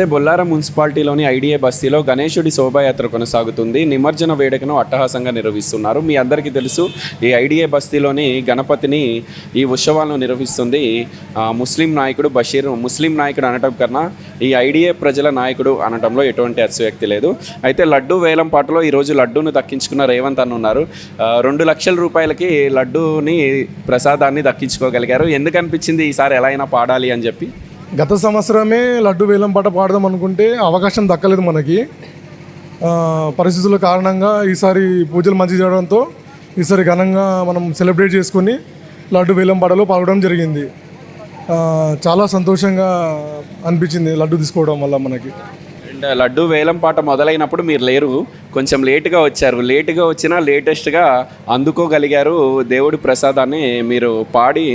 నమస్తే బొల్లారం మున్సిపాలిటీలోని ఐడిఏ బస్తీలో గణేశుడి శోభాయాత్ర కొనసాగుతుంది. నిమజ్జన వేడుకను అట్టహాసంగా నిర్వహిస్తున్నారు. మీ అందరికీ తెలుసు ఈ ఐడిఏ బస్తీలోని గణపతిని ఈ ఉత్సవాలను నిర్వహిస్తుంది ముస్లిం నాయకుడు బషీర్. ముస్లిం నాయకుడు అనటం కన్నా ఈ ఐడిఏ ప్రజల నాయకుడు అనటంలో ఎటువంటి అతిశయోక్తి లేదు. అయితే లడ్డు వేలం పాటలో ఈరోజు లడ్డూను దక్కించుకున్న రేవంత్ అన్న ఉన్నారు. రెండు లక్షల రూపాయలకి లడ్డూని ప్రసాదాన్ని దక్కించుకోగలిగారు. ఎందుకు అనిపించింది ఈసారి ఎలా అయినా పాడాలి అని చెప్పి? గత సంవత్సరమే లడ్డు వేలం పాట పాడదాం అనుకుంటే అవకాశం దక్కలేదు మనకి. పరిస్థితుల కారణంగా ఈసారి పూజలు మంచి చేయడంతో ఈసారి ఘనంగా మనం సెలబ్రేట్ చేసుకొని లడ్డు వేలం పాటలో పాల్గొనడం జరిగింది. చాలా సంతోషంగా అనిపించింది లడ్డు తీసుకోవడం వల్ల మనకి. అండ్ లడ్డు వేలం పాట మొదలైనప్పుడు మీరు లేరు. కొంచెం లేటుగా వచ్చారు. లేటుగా వచ్చినా లేటెస్ట్గా అందుకోగలిగారు. దేవుడి ప్రసాదాన్ని మీరు పాడి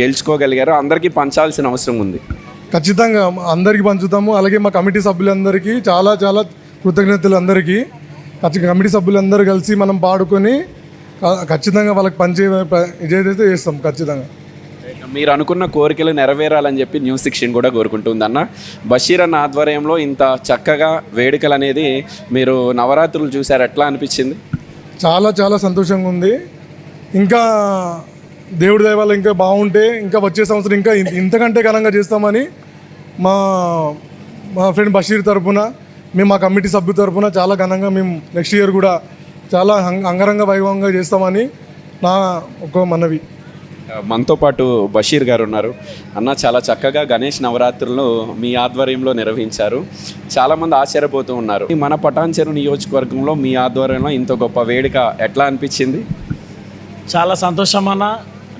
గెలుచుకోగలిగారు. అందరికీ పంచాల్సిన అవసరం ఉంది. ఖచ్చితంగా అందరికీ పంచుతాము. అలాగే మా కమిటీ సభ్యులందరికీ చాలా చాలా కృతజ్ఞతలు అందరికీ కమిటీ సభ్యులందరూ కలిసి మనం పాడుకొని ఖచ్చితంగా వాళ్ళకి పంచే ప- ఇదైతే చేస్తాం ఖచ్చితంగా. మీరు అనుకున్న కోరికలు నెరవేరాలని చెప్పి న్యూస్ సిక్స్టీన్ కూడా కోరుకుంటుంది అన్న బషీర్ అన్న ఆధ్వర్యంలో ఇంత చక్కగా వేడుకలు అనేది మీరు నవరాత్రులు చూసారు ఎట్లా అనిపించింది? చాలా చాలా సంతోషంగా ఉంది. ఇంకా దేవుడి దయ వల్ల ఇంకా బాగుంటే ఇంకా వచ్చే సంవత్సరం ఇంకా ఇంత- ఇంతకంటే ఘనంగా చేస్తామని మా మా ఫ్రెండ్ బషీర్ తరపున మేము మా కమిటీ సభ్యు తరపున చాలా ఘనంగా మేము నెక్స్ట్ ఇయర్ కూడా చాలా అంగ- అంగరంగ వైభవంగా చేస్తామని నా ఒక మనవి. మనతో పాటు బషీర్ గారు ఉన్నారు. అన్న చాలా చక్కగా గణేష్ నవరాత్రులను మీ ఆధ్వర్యంలో నిర్వహించారు. చాలామంది ఆశ్చర్యపోతూ ఉన్నారు. మన పటాన్చెరు నియోజకవర్గంలో మీ ఆధ్వర్యంలో ఇంత గొప్ప వేడుక ఎట్లా అనిపించింది? చాలా సంతోషం అన్న.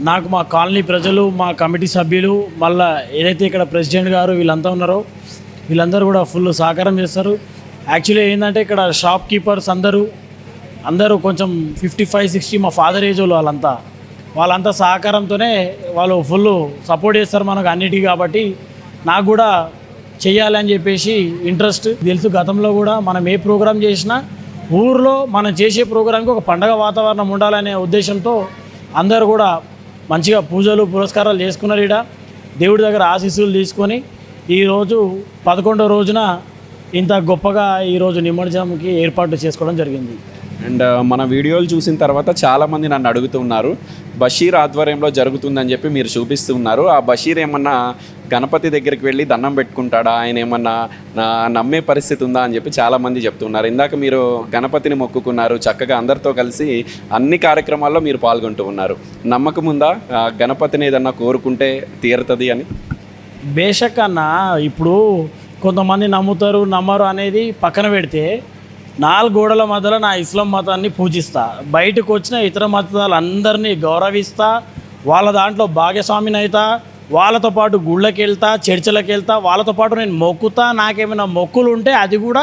నాకు మా కాలనీ ప్రజలు మా కమిటీ సభ్యులు మళ్ళా ఏదైతే ఇక్కడ ప్రెసిడెంట్ గారు వీళ్ళంతా ఉన్నారో వీళ్ళందరూ కూడా ఫుల్ సహకారం చేస్తారు. యాక్చువల్లీ ఏంటంటే ఇక్కడ షాప్ కీపర్స్ అందరూ అందరూ కొంచెం ఫిఫ్టీ ఫైవ్ సిక్స్టీ మా ఫాదర్ ఏజ్ వాళ్ళు వాళ్ళంతా. వాళ్ళంతా సహకారంతోనే వాళ్ళు ఫుల్ సపోర్ట్ చేస్తారు మనకు అన్నిటికీ కాబట్టి. నాకు కూడా చేయాలని చెప్పేసి ఇంట్రెస్ట్. తెలుసు గతంలో కూడా మనం ఏ ప్రోగ్రాం చేసినా ఊర్లో మనం చేసే ప్రోగ్రాంకి ఒక పండగ వాతావరణం ఉండాలనే ఉద్దేశంతో అందరూ కూడా మంచిగా పూజలు పురస్కారాలు చేసుకున్నారు ఈడ. దేవుడి దగ్గర ఆశీస్సులు తీసుకొని ఈరోజు పదకొండో రోజున ఇంత గొప్పగా ఈరోజు నిమజ్జనంకి ఏర్పాటు చేసుకోవడం జరిగింది. అండ్ మన వీడియోలు చూసిన తర్వాత చాలామంది నన్ను అడుగుతున్నారు బషీర్ ఆధ్వర్యంలో జరుగుతుందని చెప్పి మీరు చూపిస్తున్నారు ఆ బషీర్ ఏమన్నా గణపతి దగ్గరికి వెళ్ళి దండం పెట్టుకుంటాడా? ఆయన ఏమన్నా నా నమ్మే పరిస్థితి ఉందా అని చెప్పి చాలామంది చెప్తున్నారు. ఇందాక మీరు గణపతిని మొక్కుకున్నారు చక్కగా అందరితో కలిసి అన్ని కార్యక్రమాల్లో మీరు పాల్గొంటూ ఉన్నారు. నమ్మకం ఉందా? గణపతిని ఏదన్నా కోరుకుంటే తీరుతుంది అని? బేషక్ అన్న ఇప్పుడు కొంతమంది నమ్ముతారు నమ్మరు అనేది పక్కన పెడితే నాలుగు గోడల మధ్యలో నా ఇస్లాం మతాన్ని పూజిస్తా. బయటకు వచ్చిన ఇతర మతాలు అందరినీ గౌరవిస్తా వాళ్ళ దాంట్లో భాగస్వామిని అవుతా వాళ్ళతో పాటు గుళ్ళకి వెళ్తా చర్చలకు వెళ్తా వాళ్ళతో పాటు నేను మొక్కుతా నాకేమైనా మొక్కులు ఉంటే అది కూడా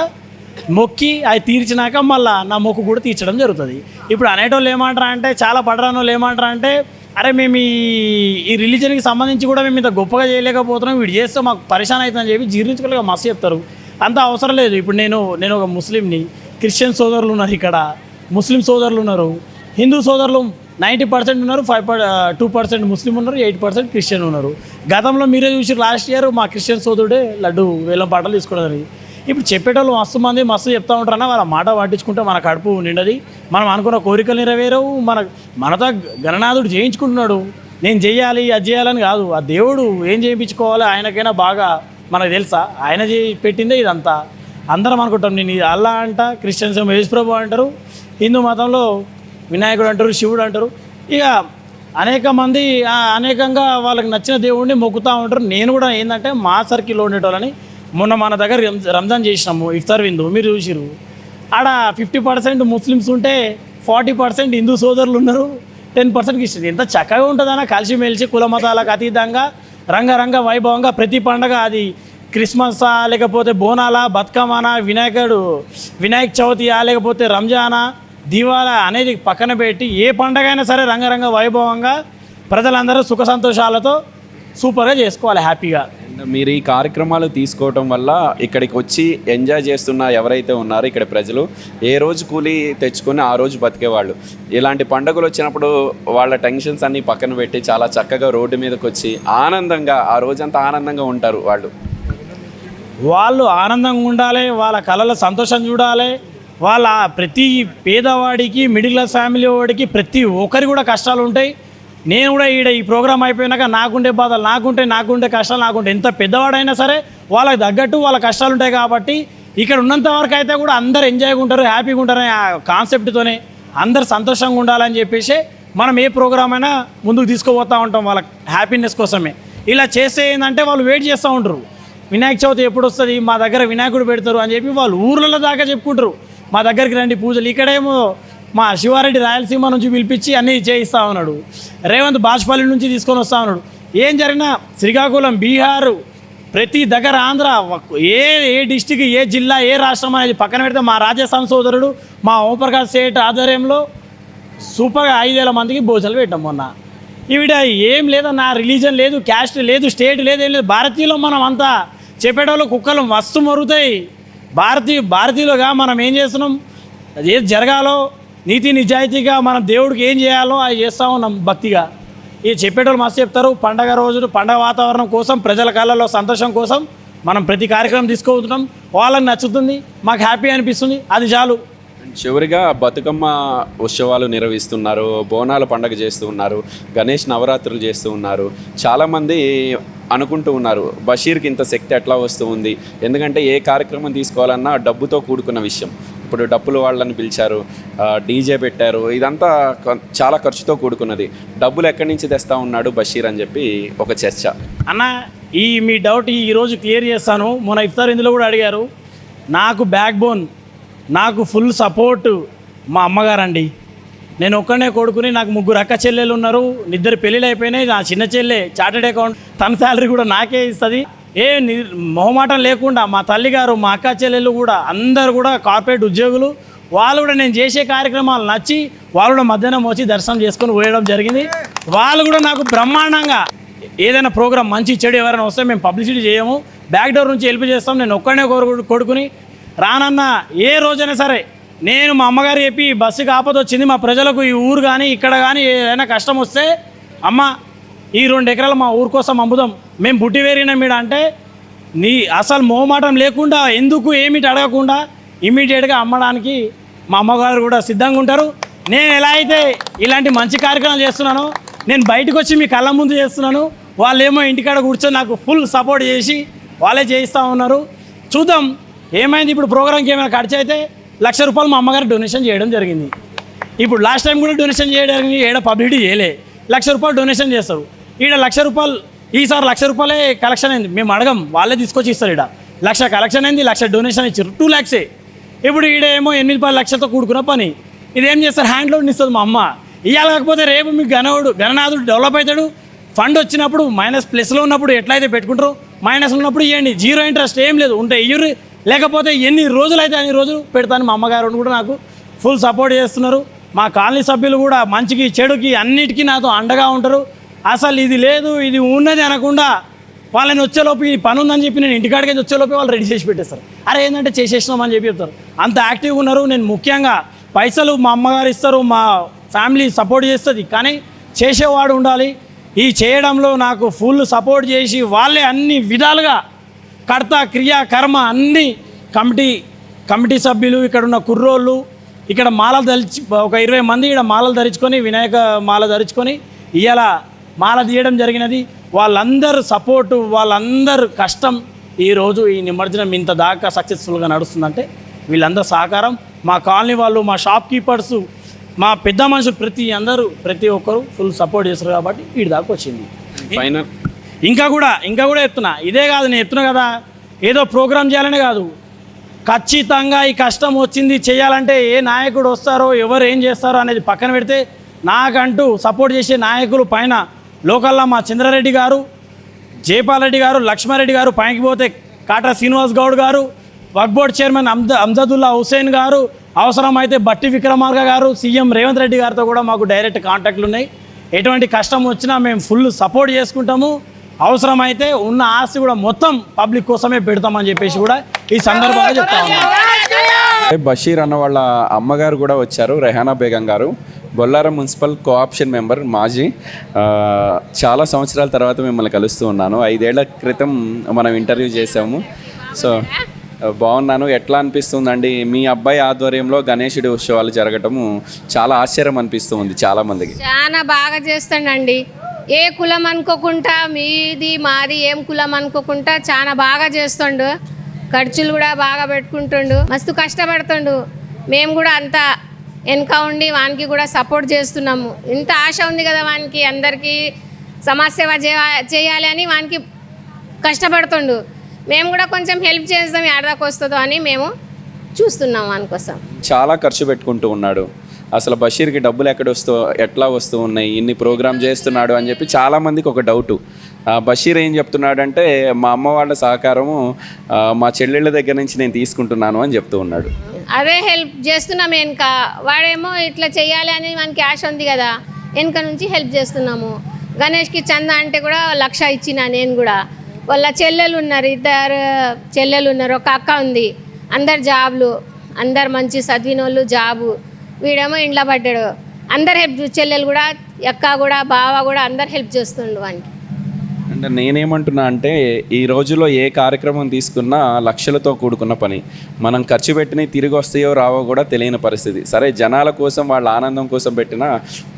మొక్కి అది తీర్చినాక మళ్ళా నా మొక్కు కూడా తీర్చడం జరుగుతుంది. ఇప్పుడు అనేటోళ్ళు ఏమంటారా అంటే చాలా పడరానోళ్ళు ఏమంటారా అంటే అరే మేము ఈ ఈ రిలీజన్కి సంబంధించి కూడా మేము ఇంత గొప్పగా చేయలేకపోతున్నాం వీడు చేస్తే మాకు పరిశాన్ అవుతుందని చెప్పి జీర్ణించుకోలేక మస్తు చెప్తారు. అంత అవసరం లేదు. ఇప్పుడు నేను నేను ఒక ముస్లింని క్రిస్టియన్ సోదరులు ఉన్నారు ఇక్కడ. ముస్లిం సోదరులు ఉన్నారు. హిందూ సోదరులు నైంటీ పర్సెంట్ ఉన్నారు ఫైవ్ టూ పర్సెంట్ ముస్లిం ఉన్నారు ఎయిట్ పర్సెంట్ క్రిస్టియన్ ఉన్నారు. గతంలో మీరే చూసి లాస్ట్ ఇయర్ మా క్రిస్టియన్ సోదరుడే లడ్డు వేలం పాటలు తీసుకోవడం జరిగింది ఇప్పుడు చెప్పేటోళ్ళు మస్తు మంది మస్తు చెప్తా ఉంటారన్న వాళ్ళ మాట పట్టించుకుంటే మన కడుపు నిండది. మనం అనుకున్న కోరికలు నెరవేరవు మన మనతో గణనాథుడు చేయించుకుంటున్నాడు. నేను చేయాలి అది చేయాలని కాదు ఆ దేవుడు ఏం చేయించుకోవాలి ఆయనకైనా బాగా మనకు తెలుసా? ఆయన చే పెట్టిందే ఇదంతా. అందరం అనుకుంటాం నేను ఇది అల్లా అంట క్రిస్టియన్స్ ఏమో యేసు ప్రభు అంటారు. హిందూ మతంలో వినాయకుడు అంటారు శివుడు అంటారు. ఇక అనేక మంది అనేకంగా వాళ్ళకి నచ్చిన దేవుడిని మొక్కుతూ ఉంటారు. నేను కూడా ఏంటంటే మా సర్కిల్లో ఉండేటోళ్ళని మొన్న మన దగ్గర రంజాన్ చేసినాము ఇఫ్తార్ విందు మీరు చూసిరు ఆడ ఫిఫ్టీ పర్సెంట్ ముస్లిమ్స్ ఉంటే ఫార్టీ పర్సెంట్ హిందూ సోదరులు ఉన్నారు. టెన్ పర్సెంట్ క్రిస్టియన్ ఎంత చక్కగా ఉంటుందన్న కలిసిమెలిసి కుల మతాలకు అతీతంగా రంగరంగ వైభవంగా ప్రతి పండగ అది క్రిస్మసా లేకపోతే బోనాలా బతుకమ్మనా వినాయకుడు వినాయక చవితియా లేకపోతే రంజానా దివాలా అనేది పక్కన పెట్టి ఏ పండగ అయినా సరే రంగరంగ వైభవంగా ప్రజలందరూ సుఖ సంతోషాలతో సూపర్గా చేసుకోవాలి హ్యాపీగా. మీరు ఈ కార్యక్రమాలు తీసుకోవటం వల్ల ఇక్కడికి వచ్చి ఎంజాయ్ చేస్తున్న ఎవరైతే ఉన్నారో ఇక్కడ ప్రజలు ఏ రోజు కూలి తెచ్చుకొని ఆ రోజు బతికేవాళ్ళు. ఇలాంటి పండుగలు వచ్చినప్పుడు వాళ్ళ టెన్షన్స్ అన్ని పక్కన పెట్టి చాలా చక్కగా రోడ్డు మీదకి వచ్చి ఆనందంగా ఆ రోజంతా ఆనందంగా ఉంటారు వాళ్ళు. వాళ్ళు ఆనందంగా ఉండాలి వాళ్ళ కళలో సంతోషం చూడాలి వాళ్ళ ప్రతి పేదవాడికి మిడిల్ క్లాస్ ఫ్యామిలీ వాడికి ప్రతి ఒక్కరికి కూడా కష్టాలు ఉంటాయి. నేను కూడా ఈడ ఈ ప్రోగ్రామ్ అయిపోయినాక నాకుండే బాధలు నాకుంటే నాకుండే కష్టాలు నాకుంటే ఎంత పెద్దవాడైనా సరే వాళ్ళకి తగ్గట్టు వాళ్ళ కష్టాలు ఉంటాయి కాబట్టి ఇక్కడ ఉన్నంత వరకు అయితే కూడా అందరు ఎంజాయ్గా ఉంటారు హ్యాపీగా ఉంటారనే ఆ కాన్సెప్ట్తోనే అందరు సంతోషంగా ఉండాలని చెప్పేసి మనం ఏ ప్రోగ్రామ్ అయినా ముందుకు తీసుకుపోతూ ఉంటాం వాళ్ళ హ్యాపీనెస్ కోసమే. ఇలా చేస్తే ఏంటంటే వాళ్ళు వెయిట్ చేస్తూ ఉంటారు. వినాయక చవితి ఎప్పుడు వస్తుంది? మా దగ్గర వినాయకుడు పెడతారు అని చెప్పి వాళ్ళు ఊర్లలో దాకా చెప్పుకుంటారు. మా దగ్గరికి రండి పూజలు. ఇక్కడేమో మా శివారెడ్డి రాయలసీమ నుంచి పిలిపించి అన్నీ చేయిస్తా ఉన్నాడు. రేవంత్ బాజ్పల్లి నుంచి తీసుకొని వస్తా ఉన్నాడు. ఏం జరిగినా శ్రీకాకుళం బీహారు ప్రతి దగ్గర ఆంధ్ర ఏ ఏ డిస్టిక్ ఏ జిల్లా ఏ రాష్ట్రం అనేది పక్కన పెడితే మా రాజస్థాన్ సోదరుడు మా ఓంప్రకాష్ సేట్ ఆధ్వర్యంలో సూపర్గా ఐదేల మందికి భోజనాలు పెట్టాం మొన్న. ఈవిడ ఏం లేదు నా రిలీజన్ లేదు క్యాస్ట్ లేదు స్టేట్ లేదు ఏం లేదు. భారతీయులు మనం అంతా చెప్పేటోళ్ళు కుక్కలు మస్తు మరుగుతాయి. భారతీయ భారతీయులుగా మనం ఏం చేస్తున్నాం? అది ఏది జరగాలో నీతి నిజాయితీగా మనం దేవుడికి ఏం చేయాలో అది చేస్తూ ఉన్నాం భక్తిగా. ఈ చెప్పేటోళ్ళు మస్తు చెప్తారు పండగ రోజులు పండగ వాతావరణం కోసం ప్రజల కళ్ళలో సంతోషం కోసం మనం ప్రతి కార్యక్రమం తీసుకోబోతున్నాం. వాళ్ళకి నచ్చుతుంది మాకు హ్యాపీ అనిపిస్తుంది అది చాలు. చివరిగా బతుకమ్మ ఉత్సవాలు నిర్వహిస్తున్నారు బోనాల పండగ చేస్తూ ఉన్నారు గణేష్ నవరాత్రులు చేస్తూ ఉన్నారు. చాలామంది అనుకుంటూ ఉన్నారు. బషీర్కి ఇంత శక్తి ఎట్లా వస్తూ ఉంది? ఎందుకంటే ఏ కార్యక్రమం తీసుకోవాలన్నా డబ్బుతో కూడుకున్న విషయం. ఇప్పుడు డబ్బులు వాళ్ళని పిలిచారు డీజే పెట్టారు ఇదంతా చాలా ఖర్చుతో కూడుకున్నది. డబ్బులు ఎక్కడి నుంచి తెస్తా ఉన్నాడు బషీర్ అని చెప్పి ఒక చర్చ. అన్న ఈ మీ డౌట్ ఈ రోజు క్లియర్ చేస్తాను. మొన్న ఇఫ్తార్ ఇందులో కూడా అడిగారు. నాకు బ్యాక్ బోన్ నాకు ఫుల్ సపోర్ట్ మా అమ్మగారండి. నేను ఒక్కనే కొడుకుని నాకు ముగ్గురు అక్క చెల్లెలు ఉన్నారు ఇద్దరు పెళ్ళిళ్ళు అయిపోయినాయి నా చిన్న చెల్లె చార్టెడ్ అకౌంట్ తన శాలరీ కూడా నాకే ఇస్తుంది. ఏ ని మొహమాటం లేకుండా మా తల్లిగారు మా అక్క చెల్లెలు కూడా అందరు కూడా కార్పొరేట్ ఉద్యోగులు వాళ్ళు కూడా నేను చేసే కార్యక్రమాలు నచ్చి వాళ్ళు కూడా మధ్యాహ్నం వచ్చి దర్శనం చేసుకొని పోయడం జరిగింది. వాళ్ళు కూడా నాకు బ్రహ్మాండంగా ఏదైనా ప్రోగ్రామ్ మంచి చెడు ఎవరైనా వస్తే మేము పబ్లిసిటీ చేయము. బ్యాక్ డోర్ నుంచి హెల్ప్ చేస్తాం. నేను ఒక్కడనే కోరు కొడుకుని రానన్న ఏ రోజైనా సరే నేను మా అమ్మగారు చెప్పి బస్సుకి ఆపద వచ్చింది మా ప్రజలకు ఈ ఊరు కానీ ఇక్కడ కానీ ఏదైనా కష్టం వస్తే అమ్మ ఈ రెండు ఎకరాలు మా ఊరు కోసం అమ్ముదాం. మేము బుట్టి వేరిన మీద అంటే నీ అసలు మోమాటం లేకుండా ఎందుకు ఏమిటి అడగకుండా ఇమీడియట్గా అమ్మడానికి మా అమ్మగారు కూడా సిద్ధంగా ఉంటారు. నేను ఎలా అయితే ఇలాంటి మంచి కార్యక్రమాలు చేస్తున్నానో నేను బయటకు వచ్చి మీ కళ్ళ ముందు చేస్తున్నాను. వాళ్ళేమో ఇంటికాడ కూర్చొని నాకు ఫుల్ సపోర్ట్ చేసి వాళ్ళే చేయిస్తూ ఉన్నారు. చూద్దాం ఏమైంది ఇప్పుడు ప్రోగ్రామ్కి ఏమైనా ఖర్చు అయితే లక్ష రూపాయలు మా అమ్మగారు డొనేషన్ చేయడం జరిగింది. ఇప్పుడు లాస్ట్ టైం కూడా డొనేషన్ చేయడానికి ఏడ పబ్లిసిటీ చేయలే. లక్ష రూపాయలు డొనేషన్ చేస్తారు. ఈడ లక్ష రూపాయలు ఈసారి లక్ష రూపాయలే కలెక్షన్ అయింది. మేము అడగం వాళ్ళే తీసుకొచ్చి ఇస్తారు ఈడ. లక్ష కలెక్షన్ అయింది లక్ష డొనేషన్ ఇచ్చారు. టూ ల్యాక్సే ఇప్పుడు ఈడ ఏమో ఎనిమిది పది లక్షలతో కూడుకున్న పని. ఇదేం చేస్తారు? హ్యాండ్ ఇస్తుంది మా అమ్మ. ఇవాళ కాకపోతే రేపు మీకు గణవుడు గణనాథుడు డెవలప్ అవుతాడు. ఫండ్ వచ్చినప్పుడు మైనస్ ప్లస్లో ఉన్నప్పుడు ఎట్లయితే పెట్టుకుంటారో మైనస్ ఉన్నప్పుడు ఇవ్వండి జీరో ఇంట్రెస్ట్ ఏం లేదు. ఉంటే ఇయ్యూరి లేకపోతే ఎన్ని రోజులు అయితే అన్ని రోజులు పెడతాను మా అమ్మగారు కూడా నాకు ఫుల్ సపోర్ట్ చేస్తున్నారు. మా కాలనీ సభ్యులు కూడా మంచికి చెడుకి అన్నిటికీ నాతో అండగా ఉంటారు. అసలు ఇది లేదు ఇది ఉన్నది అనకుండా వాళ్ళని వచ్చేలోపు ఈ పని ఉందని చెప్పి నేను ఇంటికాడికి వచ్చేలోపు వాళ్ళు రెడీ చేసి పెట్టేస్తారు. అరే ఏంటంటే చేసేసినామని చెప్పి చెప్తారు. అంత యాక్టివ్గా ఉన్నారు. నేను ముఖ్యంగా పైసలు మా అమ్మగారు ఇస్తారు మా ఫ్యామిలీ సపోర్ట్ చేస్తుంది. కానీ చేసేవాడు ఉండాలి. ఈ చేయడంలో నాకు ఫుల్ సపోర్ట్ చేసి వాళ్ళే అన్ని విధాలుగా కర్త క్రియ కర్మ అన్ని కమిటీ కమిటీ సభ్యులు ఇక్కడ ఉన్న కుర్రోళ్ళు ఇక్కడ మాలలు ధరించి ఒక ఇరవై మంది ఇక్కడ మాలలు ధరించుకొని వినాయక మాల ధరించుకొని ఇవాళ మాల తీయడం జరిగినది. వాళ్ళందరూ సపోర్టు వాళ్ళందరూ కష్టం. ఈరోజు ఈ నిమజ్జనం ఇంత దాకా సక్సెస్ఫుల్గా నడుస్తుందంటే వీళ్ళందరూ సహకారం. మా కాలనీ వాళ్ళు మా షాప్ కీపర్స్ మా పెద్ద మనుషులు ప్రతి అందరూ ప్రతి ఒక్కరు ఫుల్ సపోర్ట్ చేస్తారు కాబట్టి వీడి దాకా వచ్చింది. ఫైనల్ ఇంకా కూడా ఇంకా కూడా ఎత్తున? ఇదే కాదు నేను ఎత్తున కదా? ఏదో ప్రోగ్రామ్ చేయాలనే కాదు. ఖచ్చితంగా ఈ కష్టం వచ్చింది చేయాలంటే ఏ నాయకుడు వస్తారో ఎవరు ఏం చేస్తారో అనేది పక్కన పెడితే నాకంటూ సపోర్ట్ చేసే నాయకులు పైన లోకల్లా మా చంద్రారెడ్డి గారు జయపాల్ రెడ్డి గారు లక్ష్మారెడ్డి గారు పైకి పోతే కాటా శ్రీనివాస్ గౌడ్ గారు వక్ బోర్డ్ చైర్మన్ అమ్ద అమ్జదుల్లా హుసేన్ గారు అవసరమైతే బట్టి విక్రమార్క గారు సీఎం రేవంత్ రెడ్డి గారితో కూడా మాకు డైరెక్ట్ కాంటాక్ట్లు ఉన్నాయి ఎటువంటి కష్టం వచ్చినా మేము ఫుల్ సపోర్ట్ చేసుకుంటాము. అవసరమైతే ఉన్న ఆస్తి కూడా మొత్తం పబ్లిక్ కోసమే పెడతామని చెప్పేసి కూడా ఈ సందర్భంగా చెప్తా ఉన్నాను బషీర్ అన్న వాళ్ళ అమ్మగారు కూడా వచ్చారు రెహానా బేగం గారు. బొల్లారం మున్సిపల్ కోఆప్షన్ మెంబర్ మాజీ. చాలా సంవత్సరాల తర్వాత మిమ్మల్ని కలుస్తూ ఉన్నాను. ఐదేళ్ళ క్రితం మనం ఇంటర్వ్యూ చేసాము సో బాగున్నాను. ఎట్లా అనిపిస్తుందండి? మీ అబ్బాయి ఆధ్వర్యంలో గణేశుడి ఉత్సవాలు జరగటము చాలా ఆశ్చర్యం అనిపిస్తుంది చాలా మందికి చాలా బాగా చేస్తాడండి. ఏ కులం అనుకోకుండా మీది మాది ఏం కులం అనుకోకుండా చాలా బాగా చేస్తుండు. ఖర్చులు కూడా బాగా పెట్టుకుంటుండు. మస్తు కష్టపడుతుండు. మేము కూడా అంత వెనక ఉండి వానికి కూడా సపోర్ట్ చేస్తున్నాము. ఇంత ఆశ ఉంది కదా వానికి అందరికీ సమాజ్ సేవ చేయ- చేయాలి అని వానికి కష్టపడుతుండు. మేము కూడా కొంచెం హెల్ప్ చేస్తాం ఎడదాకా వస్తుందో అని మేము చూస్తున్నాం వానికోసం చాలా ఖర్చు పెట్టుకుంటూ ఉన్నాడు. అసలు బషీర్కి డబ్బులు ఎక్కడ వస్తూ ఎట్లా వస్తూ ఉన్నాయి ఇన్ని ప్రోగ్రామ్ చేస్తున్నాడు అని చెప్పి చాలామందికి ఒక డౌటు. బషీర్ ఏం చెప్తున్నాడంటే మా అమ్మ వాళ్ళ సహకారము మా చెల్లెళ్ళ దగ్గర నుంచి నేను తీసుకుంటున్నాను అని చెప్తూ ఉన్నాడు. అదే హెల్ప్ చేస్తున్నాం వెనుక. వాడేమో ఇట్లా చేయాలి అని మనకి ఆశ ఉంది కదా వెనక నుంచి హెల్ప్ చేస్తున్నాము. గణేష్కి చంద అంటే కూడా లక్ష ఇచ్చిన నేను కూడా. వాళ్ళ చెల్లెలు ఉన్నారు ఇద్దరు చెల్లెలు ఉన్నారు ఒక అక్క ఉంది. అందరు జాబ్లు అందరు మంచి చదివిన వాళ్ళు జాబు. వీడేమో ఇంట్లో పడ్డాడు. అందరు హెల్ప్ చెల్లెలు కూడా అక్క కూడా బావ కూడా అందరు హెల్ప్ చేస్తుండు వానికి. అంటే నేనేమంటున్నా అంటే ఈ రోజుల్లో ఏ కార్యక్రమం తీసుకున్నా లక్షలతో కూడుకున్న పని. మనం ఖర్చు పెట్టిన తిరిగి వస్తాయో రావో కూడా తెలియని పరిస్థితి. సరే జనాల కోసం వాళ్ళ ఆనందం కోసం పెట్టిన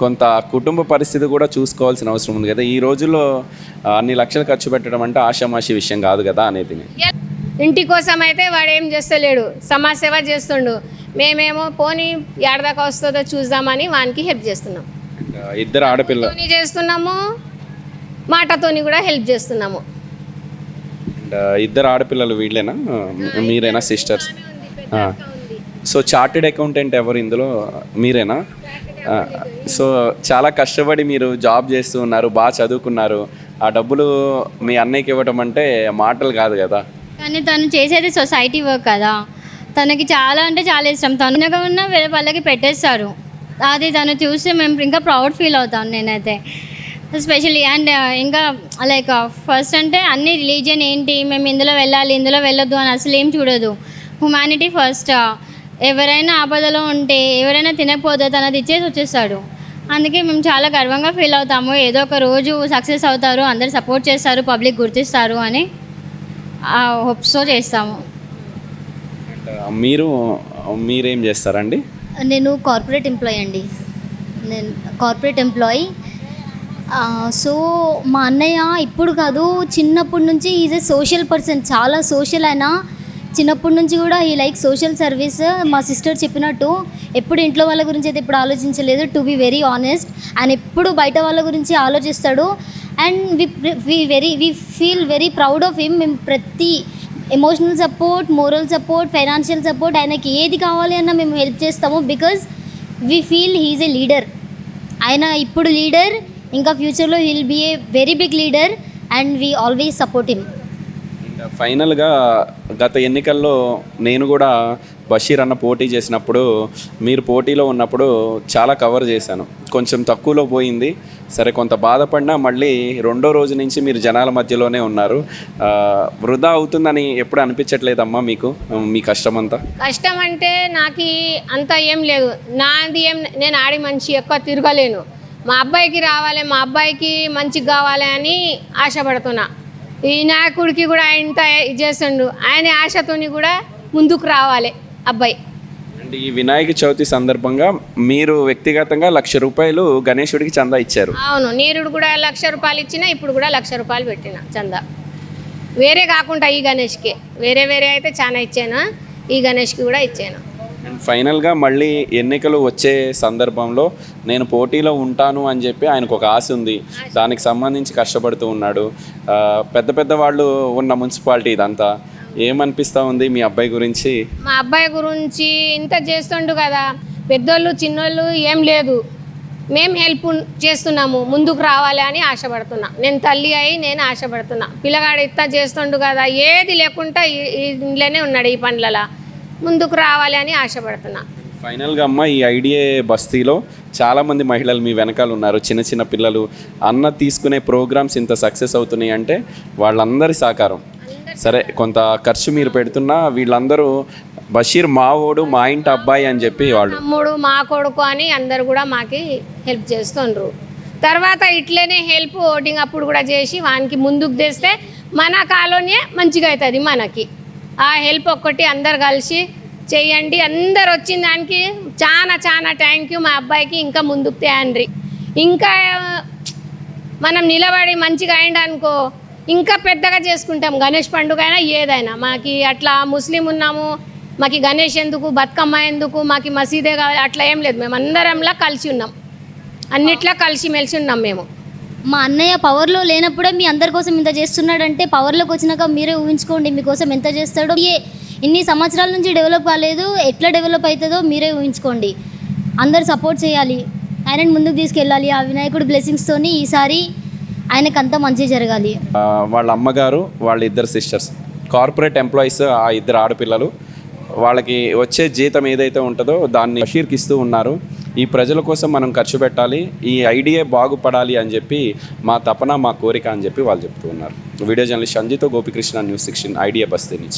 కొంత కుటుంబ పరిస్థితి కూడా చూసుకోవాల్సిన అవసరం ఉంది కదా. ఈ రోజుల్లో అన్ని లక్షలు ఖర్చు పెట్టడం అంటే ఆషామాషి విషయం కాదు కదా అనేది ఇంటి కోసం అయితే వాడు ఏం చేస్తలేడు. సమాజ సేవ చేస్తుండు. మేమేమో పోనీ ఏడదాకా వస్తుందో చూద్దామని వానికి హెల్ప్ చేస్తున్నాం. ఇద్దరు ఆడపిల్ల. తోని చేస్తున్నాము మాటతోని కూడా హెల్ప్ చేస్తున్నాము. ఇద్దరు ఆడపిల్లలు వీళ్ళేనా? మీరేనా సిస్టర్స్? సో చార్టెడ్ అకౌంటెంట్ ఎవరు ఇందులో? మీరేనా? సో చాలా కష్టపడి మీరు జాబ్ చేస్తూ ఉన్నారు బాగా చదువుకున్నారు. ఆ డబ్బులు మీ అన్నయ్యకి ఇవ్వటం అంటే మాటలు కాదు కదా. కానీ తను చేసేది సొసైటీ వర్క్ కదా. తనకి చాలా అంటే చాలా ఇష్టం. తను ఉన్న వేరే వాళ్ళకి పెట్టేస్తారు. అది తను చూస్తే మేము ఇంకా ప్రౌడ్ ఫీల్ అవుతాం నేనైతే. స్పెషలీ అండ్ uh, ఇంకా లైక్ ఫస్ట్ uh, అంటే అన్ని రిలీజియన్ ఏంటి మేము ఇందులో వెళ్ళాలి ఇందులో వెళ్ళొద్దు అని అసలు ఏం చూడదు హ్యుమానిటీ ఫస్ట్ ఎవరైనా ఆపదలో ఉంటే ఎవరైనా తినకపోతే తనది ఇచ్చేసి వచ్చేస్తాడు. అందుకే మేము చాలా గర్వంగా ఫీల్ అవుతాము. ఏదో ఒక రోజు సక్సెస్ అవుతారు అందరు సపోర్ట్ చేస్తారు పబ్లిక్ గుర్తిస్తారు అని. హోప్స్తో చేస్తాము. మీరు మీరేం చేస్తారండి? నేను కార్పొరేట్ ఎంప్లాయ్ అండి. నేను కార్పొరేట్ ఎంప్లాయీ సో మా అన్నయ్య ఇప్పుడు కాదు చిన్నప్పటి నుంచి ఈజ్ ఎ సోషల్ పర్సన్ చాలా సోషల్ అయినా చిన్నప్పటి నుంచి కూడా ఈ లైక్ సోషల్ సర్వీస్ మా సిస్టర్ చెప్పినట్టు ఎప్పుడు ఇంట్లో వాళ్ళ గురించి అయితే ఎప్పుడు ఆలోచించలేదు to be very honest and ఎప్పుడు బయట వాళ్ళ గురించి ఆలోచిస్తాడు and we we very we feel very proud of him మేము ప్రతి emotional support moral support financial support ఆయనకి ఏది కావాలి అన్నా మేము హెల్ప్ చేస్తాము because we feel he's a leader ఆయన ఇప్పుడు లీడర్ ఇంకా ఫ్యూచర్లో will be a very big leader and we always support him ఫైనల్గా గత ఎన్నికల్లో నేను కూడా బషీర్ అన్న పోటీ చేసినప్పుడు మీరు పోటీలో ఉన్నప్పుడు చాలా కవర్ చేశాను. కొంచెం తక్కువలో పోయింది. సరే కొంత బాధపడినా మళ్ళీ రెండో రోజు నుంచి మీరు జనాల మధ్యలోనే ఉన్నారు. వృధా అవుతుందని ఎప్పుడు అనిపించట్లేదమ్మా మీకు? మీ కష్టం అంతా కష్టం అంటే నాకు అంత ఏం లేదు. నాది ఏం నేను ఆడి మంచి ఎక్కువ తిరగలేను. మా అబ్బాయికి రావాలి మా అబ్బాయికి మంచిగా కావాలి అని ఆశపడుతున్నా. ఈ నాయకుడికి కూడా ఇంత ఇది చేస్తుండు. ఆయన ఆశతోని కూడా ముందుకు రావాలి. అబ్బాయి. అండ్ ఈ వినాయక చవితి సందర్భంగా మీరు వ్యక్తిగతంగా లక్ష రూపాయలు గణేశుడికి చందా ఇచ్చారు. అవును నీరుడు కూడా లక్ష రూపాయలు ఇచ్చిన ఇప్పుడు కూడా లక్ష రూపాయలు పెట్టిన చందా. వేరే కాకుండా ఈ గణేష్కి. వేరే వేరే అయితే చాలా ఇచ్చాను ఈ గణేష్కి కూడా ఇచ్చాను. అండ్ ఫైనల్గా మళ్ళీ ఎన్నికలు వచ్చే సందర్భంలో నేను పోటీలో ఉంటాను అని చెప్పి ఆయనకు ఒక ఆశ ఉంది. దానికి సంబంధించి కష్టపడుతూ ఉన్నాడు. పెద్ద పెద్ద వాళ్ళు ఉన్న మున్సిపాలిటీ ఇదంతా. ఏమనిపిస్తూ ఉంది మీ అబ్బాయి గురించి? మా అబ్బాయి గురించి ఇంత చేస్తుండు కదా. పెద్దోళ్ళు చిన్నోళ్ళు ఏం లేదు. మేము హెల్ప్ చేస్తున్నాము ముందుకు రావాలి అని ఆశపడుతున్నా. నేను తల్లి అయి నేను ఆశపడుతున్నా. పిల్లగాడు ఇంత చేస్తుండు కదా ఏది లేకుండా ఇంట్లోనే ఉన్నాడు ఈ పనులలో. ముందుకు రావాలి అని ఆశపడుతున్నా. ఫైనల్గా అమ్మ ఈ ఐడియా బస్తీలో చాలామంది మహిళలు మీ వెనకాల ఉన్నారు చిన్న చిన్న పిల్లలు. అన్న తీసుకునే ప్రోగ్రామ్స్ ఇంత సక్సెస్ అవుతున్నాయి అంటే వాళ్ళందరి సహకారం. సరే కొంత ఖర్చు మీరు పెడుతున్నా వీళ్ళందరూ బషీర్ మావోడు మా ఇంటి అబ్బాయి అని చెప్పి వాళ్ళు తమ్ముడు మా కొడుకు అని అందరు కూడా మాకి హెల్ప్ చేస్తుండ్రు. తర్వాత ఇట్లనే హెల్ప్ ఓటింగ్ అప్పుడు కూడా చేసి వానికి ముందుకు తెస్తే మన కాలనీ మంచిగా అవుతుంది మనకి. ఆ హెల్ప్ ఒక్కటి అందరు కలిసి చేయండి. అందరు వచ్చిన దానికి చాలా చాలా థ్యాంక్ యూ మా అబ్బాయికి ఇంకా ముందుకు తేయండి ఇంకా మనం నిలబడి మంచిగా అయింది అనుకో ఇంకా పెద్దగా చేసుకుంటాం. గణేష్ పండుగ అయినా ఏదైనా. మాకి అట్లా ముస్లిం ఉన్నాము మాకు గణేష్ ఎందుకు బతుకమ్మ ఎందుకు మాకు మసీదే కావాలి అట్లా ఏం లేదు. మేము అందరంలా కలిసి ఉన్నాం. అన్నిట్లా కలిసి మెలిసి ఉన్నాం మేము. మా అన్నయ్య పవర్లో లేనప్పుడే మీ అందరి కోసం ఇంత చేస్తున్నాడంటే పవర్లోకి వచ్చినాక మీరే ఊహించుకోండి మీకోసం ఎంత చేస్తాడో. ఏ ఇన్ని సంవత్సరాల నుంచి డెవలప్ కాలేదు ఎట్లా డెవలప్ అవుతుందో మీరే ఊహించుకోండి. అందరు సపోర్ట్ చేయాలి. ఆయనని ముందుకు తీసుకెళ్ళాలి. ఆ వినాయకుడి బ్లెస్సింగ్స్తోని ఈసారి ఆయనకు అంతా మంచి జరగాలి. వాళ్ళ అమ్మగారు వాళ్ళ ఇద్దరు సిస్టర్స్ కార్పొరేట్ ఎంప్లాయీస్ ఆ ఇద్దరు ఆడపిల్లలు. వాళ్ళకి వచ్చే జీతం ఏదైతే ఉంటుందో దాన్ని బషీర్కి ఇస్తూ ఉన్నారు. ఈ ప్రజల కోసం మనం ఖర్చు పెట్టాలి ఈ ఐడియా బాగుపడాలి అని చెప్పి మా తపన మా కోరిక అని చెప్పి వాళ్ళు చెప్తూ ఉన్నారు. వీడియో జర్నలిస్ట్ సంజితో గోపికృష్ణ న్యూస్ సిక్స్టీన్ ఐడియా బస్తీ నుంచి.